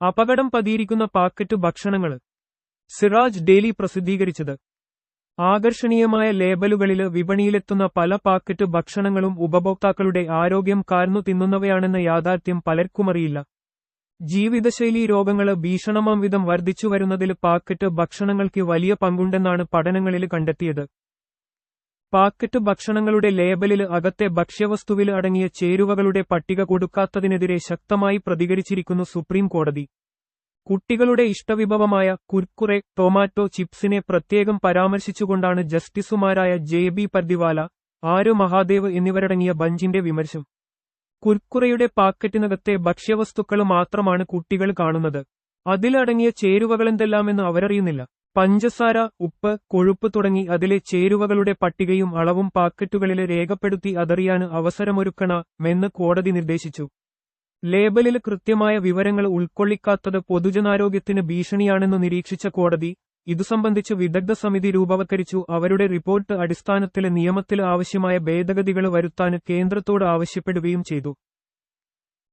അപകടം പതിയിരിക്കുന്ന പാക്കറ്റ് ഭക്ഷണങ്ങൾ സിറാജ് ഡെയിലി പ്രസിദ്ധീകരിച്ചത്. ആകർഷണീയമായ ലേബലുകളിൽ വിപണിയിലെത്തുന്ന പല പാക്കറ്റ് ഭക്ഷണങ്ങളും ഉപഭോക്താക്കളുടെ ആരോഗ്യം കാർന്നു തിന്നുന്നവയാണെന്ന യാഥാർത്ഥ്യം പലർക്കുമറിയില്ല. ജീവിതശൈലി രോഗങ്ങൾ ഭീഷണമാം വിധം വർദ്ധിച്ചുവരുന്നതിൽ പാക്കറ്റ് ഭക്ഷണങ്ങൾക്ക് വലിയ പങ്കുണ്ടെന്നാണ് പഠനങ്ങളിൽ കണ്ടെത്തിയത്. പാക്കറ്റ് ഭക്ഷണങ്ങളുടെ ലേബലിൽ അകത്തെ ഭക്ഷ്യവസ്തുവിൽ അടങ്ങിയ ചേരുവകളുടെ പട്ടിക കൊടുക്കാത്തതിനെതിരെ ശക്തമായി പ്രതികരിച്ചിരിക്കുന്നു സുപ്രീം കോടതി. കുട്ടികളുടെ ഇഷ്ടവിഭവമായ കുർക്കുറെ ടൊമാറ്റോ ചിപ്സിനെ പ്രത്യേകം പരാമർശിച്ചുകൊണ്ടാണ് ജസ്റ്റിസുമാരായ ജെ. ബി. പർദിവാല ആര്. മഹാദേവ് എന്നിവരടങ്ങിയ ബഞ്ചിന്റെ വിമർശം. കുർക്കുറയുടെ പാക്കറ്റിനകത്തെ ഭക്ഷ്യവസ്തുക്കൾ മാത്രമാണ് കുട്ടികൾ കാണുന്നത്. അതിലടങ്ങിയ ചേരുവകളെന്തെല്ലാമെന്ന് അവരറിയുന്നില്ല. പഞ്ചസാര ഉപ്പ് കൊഴുപ്പ് തുടങ്ങി അതിലെ ചേരുവകളുടെ പട്ടികയും അളവും പാക്കറ്റുകളിൽ രേഖപ്പെടുത്തി അതറിയാൻ അവസരമൊരുക്കണമെന്ന് കോടതി നിർദ്ദേശിച്ചു. ലേബലിൽ കൃത്യമായ വിവരങ്ങൾ ഉൾക്കൊള്ളിക്കാത്തത് പൊതുജനാരോഗ്യത്തിന് ഭീഷണിയാണെന്ന് നിരീക്ഷിച്ച കോടതി ഇതു സംബന്ധിച്ച് വിദഗ്ധ സമിതി രൂപവത്കരിച്ചു. അവരുടെ റിപ്പോർട്ട് അടിസ്ഥാനത്തിലെ നിയമത്തിൽ ആവശ്യമായ ഭേദഗതികൾ വരുത്താൻ കേന്ദ്രത്തോട് ആവശ്യപ്പെടുകയും ചെയ്തു.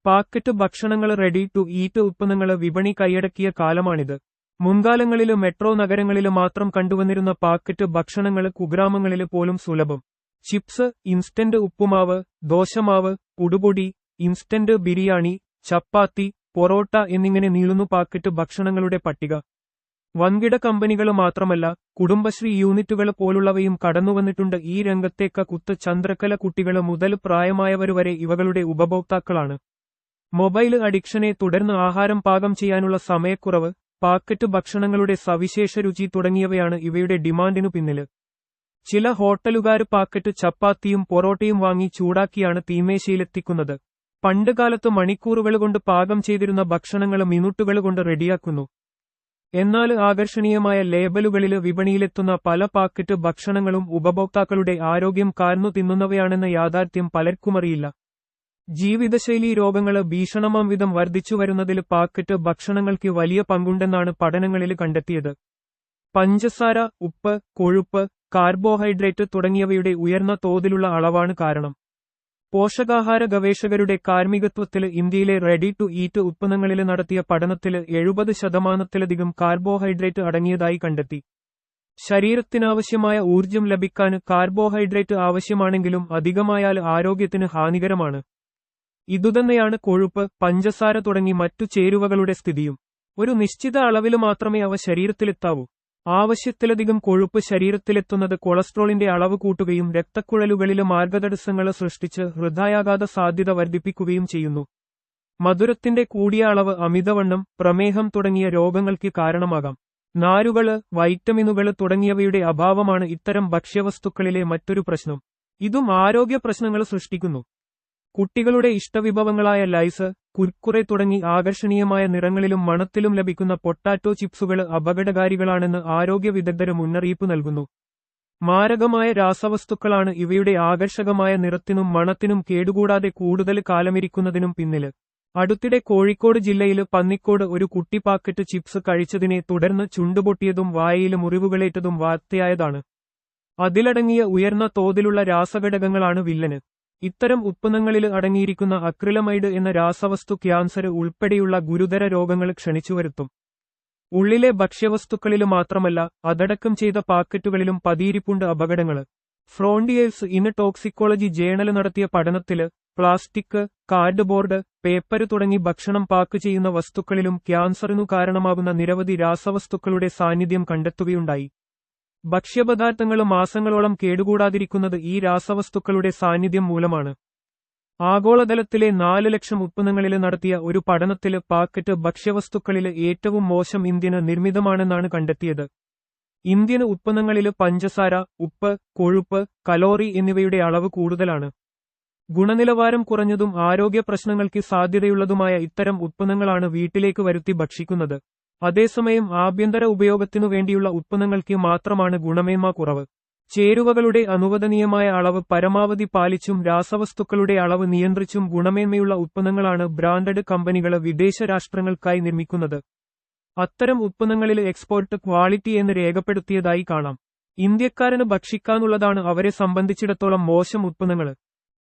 പാക്കറ്റ് ഭക്ഷണങ്ങൾ റെഡി ടു ഈറ്റ് ഉൽപ്പന്നങ്ങൾ വിപണി കൈയടക്കിയ കാലമാണിത്. മുൻകാലങ്ങളിൽ മെട്രോ നഗരങ്ങളിൽ മാത്രം കണ്ടുവന്നിരുന്ന പാക്കറ്റ് ഭക്ഷണങ്ങൾ കുഗ്രാമങ്ങളിൽ പോലും സുലഭം. ചിപ്സ് ഇൻസ്റ്റന്റ് ഉപ്പുമാവ് ദോശമാവ് കുടുപൊടി ഇൻസ്റ്റന്റ് ബിരിയാണി ചപ്പാത്തി പൊറോട്ട എന്നിങ്ങനെ നീളുന്നു പാക്കറ്റ് ഭക്ഷണങ്ങളുടെ പട്ടിക. വൻകിട കമ്പനികൾ മാത്രമല്ല കുടുംബശ്രീ യൂണിറ്റുകൾ പോലുള്ളവയും കടന്നുവന്നിട്ടുണ്ട്. ഈ രംഗത്തേക്ക് കുത്ത് ചന്ദ്രക്കല കുട്ടികൾ മുതൽ പ്രായമായവരുവരെ ഇവകളുടെ ഉപഭോക്താക്കളാണ്. മൊബൈൽ അഡിക്ഷനെ തുടർന്ന് ആഹാരം പാകം ചെയ്യാനുള്ള സമയക്കുറവ് പാക്കറ്റ് ഭക്ഷണങ്ങളുടെ സവിശേഷ രുചി തുടങ്ങിയവയാണ് ഇവയുടെ ഡിമാൻഡിനു പിന്നിൽ ചില ഹോട്ടലുകാർ പാക്കറ്റ് ചപ്പാത്തിയും പൊറോട്ടയും വാങ്ങി ചൂടാക്കിയാണ് തീമേശയിലെത്തിക്കുന്നത്. പണ്ടുകാലത്ത് മണിക്കൂറുകൾ കൊണ്ട് പാകം ചെയ്തിരുന്ന ഭക്ഷണങ്ങൾ മിനുട്ടുകൾ കൊണ്ട് റെഡിയാക്കുന്നു. എന്നാൽ ആകർഷണീയമായ ലേബലുകളിൽ വിപണിയിലെത്തുന്ന പല പാക്കറ്റ് ഭക്ഷണങ്ങളും ഉപഭോക്താക്കളുടെ ആരോഗ്യം കാർന്നു തിന്നുന്നവയാണെന്ന യാഥാർത്ഥ്യം പലർക്കുമറിയില്ല. ജീവിതശൈലീ രോഗങ്ങൾ ഭീഷണമാം വിധം വർദ്ധിച്ചുവരുന്നതിൽ പാക്കറ്റ് ഭക്ഷണങ്ങൾക്ക് വലിയ പങ്കുണ്ടെന്നാണ് പഠനങ്ങളിൽ കണ്ടെത്തിയത്. പഞ്ചസാര ഉപ്പ് കൊഴുപ്പ് കാർബോഹൈഡ്രേറ്റ് തുടങ്ങിയവയുടെ ഉയർന്ന തോതിലുള്ള അളവാണ് കാരണം. പോഷകാഹാര ഗവേഷകരുടെ കാർമ്മികത്വത്തിൽ ഇന്ത്യയിലെ റെഡി ടു ഈറ്റ് ഉത്പന്നങ്ങളിൽ നടത്തിയ പഠനത്തിൽ എഴുപത് ശതമാനത്തിലധികം കാർബോഹൈഡ്രേറ്റ് അടങ്ങിയതായി കണ്ടെത്തി. ശരീരത്തിനാവശ്യമായ ഊർജം ലഭിക്കാൻ കാർബോഹൈഡ്രേറ്റ് ആവശ്യമാണെങ്കിലും അധികമായാൽ ആരോഗ്യത്തിന് ഹാനികരമാണ്. ഇതുതന്നെയാണ് കൊഴുപ്പ് പഞ്ചസാര തുടങ്ങി മറ്റു ചേരുവകളുടെ സ്ഥിതിയും. ഒരു നിശ്ചിത അളവിൽ മാത്രമേ അവ ശരീരത്തിലെത്താവൂ. ആവശ്യത്തിലധികം കൊഴുപ്പ് ശരീരത്തിലെത്തുന്നത് കൊളസ്ട്രോളിന്റെ അളവ് കൂട്ടുകയും രക്തക്കുഴലുകളിൽ മാർഗതടസ്സങ്ങൾ സൃഷ്ടിച്ച് ഹൃദയാഘാത സാധ്യത വർദ്ധിപ്പിക്കുകയും ചെയ്യുന്നു. മധുരത്തിന്റെ കൂടിയ അളവ് അമിതവണ്ണം പ്രമേഹം തുടങ്ങിയ രോഗങ്ങൾക്ക് കാരണമാകാം. നാരുകൾ വൈറ്റമിനുകൾ തുടങ്ങിയവയുടെ അഭാവമാണ് ഇത്തരം ഭക്ഷ്യവസ്തുക്കളിലെ മറ്റൊരു പ്രശ്നം. ഇതും ആരോഗ്യ പ്രശ്നങ്ങൾ സൃഷ്ടിക്കുന്നു. കുട്ടികളുടെ ഇഷ്ടവിഭവങ്ങളായ ലൈസ് കുർക്കുറെ തുടങ്ങി ആകർഷണീയമായ നിറങ്ങളിലും മണത്തിലും ലഭിക്കുന്ന പൊട്ടാറ്റോ ചിപ്സുകൾ അപകടകാരികളാണെന്ന് ആരോഗ്യ വിദഗ്ധര് മുന്നറിയിപ്പ് നൽകുന്നു. മാരകമായ രാസവസ്തുക്കളാണ് ഇവയുടെ ആകർഷകമായ നിറത്തിനും മണത്തിനും കേടുകൂടാതെ കൂടുതൽ കാലമിരിക്കുന്നതിനും പിന്നിൽ. അടുത്തിടെ കോഴിക്കോട് ജില്ലയിൽ പന്നിക്കോട് ഒരു കുട്ടി പാക്കറ്റ് ചിപ്സ് കഴിച്ചതിനെ തുടർന്ന് ചുണ്ടുപൊട്ടിയതും വായയിൽ മുറിവുകളേറ്റതും വാർത്തയായതാണ്. അതിലടങ്ങിയ ഉയർന്ന തോതിലുള്ള രാസഘടകങ്ങളാണ് വില്ലന്. ഇത്തരം ഉത്പന്നങ്ങളിൽ അടങ്ങിയിരിക്കുന്ന അക്രിലമൈഡ് എന്ന രാസവസ്തു ക്യാൻസർ ഉൾപ്പെടെയുള്ള ഗുരുതര രോഗങ്ങൾ ക്ഷണിച്ചുവരുത്തും ഉള്ളിലെ ഭക്ഷ്യവസ്തുക്കളിൽ മാത്രമല്ല അതടക്കം ചെയ്ത പാക്കറ്റുകളിലും പതിയിരിപ്പുണ്ട് അപകടങ്ങൾ. ഫ്രോണ്ടിയേഴ്സ് ഇൻ ടോക്സിക്കോളജി ജേണൽ നടത്തിയ പഠനത്തിൽ പ്ലാസ്റ്റിക് കാർഡ്ബോർഡ് പേപ്പർ തുടങ്ങി ഭക്ഷണം പാക്ക് ചെയ്യുന്ന വസ്തുക്കളിലും ക്യാൻസറിനു കാരണമാകുന്ന നിരവധി രാസവസ്തുക്കളുടെ സാന്നിധ്യം കണ്ടെത്തുകയുണ്ടായി. ഭക്ഷ്യപദാർത്ഥങ്ങൾ മാസങ്ങളോളം കേടുകൂടാതിരിക്കുന്നത് ഈ രാസവസ്തുക്കളുടെ സാന്നിധ്യം മൂലമാണ്. ആഗോളതലത്തിലെ നാല് ലക്ഷം ഉത്പന്നങ്ങളിൽ നടത്തിയ ഒരു പഠനത്തിൽ പാക്കറ്റ് ഭക്ഷ്യവസ്തുക്കളിലെ ഏറ്റവും മോശം ഇന്ത്യന് നിർമ്മിതമാണെന്നാണ് കണ്ടെത്തിയത്. ഇന്ത്യൻ ഉത്പന്നങ്ങളിൽ പഞ്ചസാര ഉപ്പ് കൊഴുപ്പ് കലോറി എന്നിവയുടെ അളവ് കൂടുതലാണ്. ഗുണനിലവാരം കുറഞ്ഞതും ആരോഗ്യ പ്രശ്നങ്ങൾക്ക് സാധ്യതയുള്ളതുമായ ഇത്തരം ഉത്പന്നങ്ങളാണ് വീട്ടിലേക്ക് വരുത്തി ഭക്ഷിക്കുന്നത്. അതേസമയം ആഭ്യന്തര ഉപയോഗത്തിനു വേണ്ടിയുള്ള ഉത്പന്നങ്ങൾക്ക് മാത്രമാണ് ഗുണമേന്മ കുറവ്. ചേരുവകളുടെ അനുവദനീയമായ അളവ് പരമാവധി പാലിച്ചും രാസവസ്തുക്കളുടെ അളവ് നിയന്ത്രിച്ചും ഗുണമേന്മയുള്ള ഉത്പന്നങ്ങളാണ് ബ്രാൻഡഡ് കമ്പനികൾ വിദേശ രാഷ്ട്രങ്ങൾക്കായി നിർമ്മിക്കുന്നത്. അത്തരം ഉത്പന്നങ്ങളിൽ എക്സ്പോർട്ട് ക്വാളിറ്റി എന്ന് രേഖപ്പെടുത്തിയതായി കാണാം. ഇന്ത്യക്കാരന് ഭക്ഷിക്കാനുള്ളതാണ് അവരെ സംബന്ധിച്ചിടത്തോളം മോശം ഉത്പന്നങ്ങൾ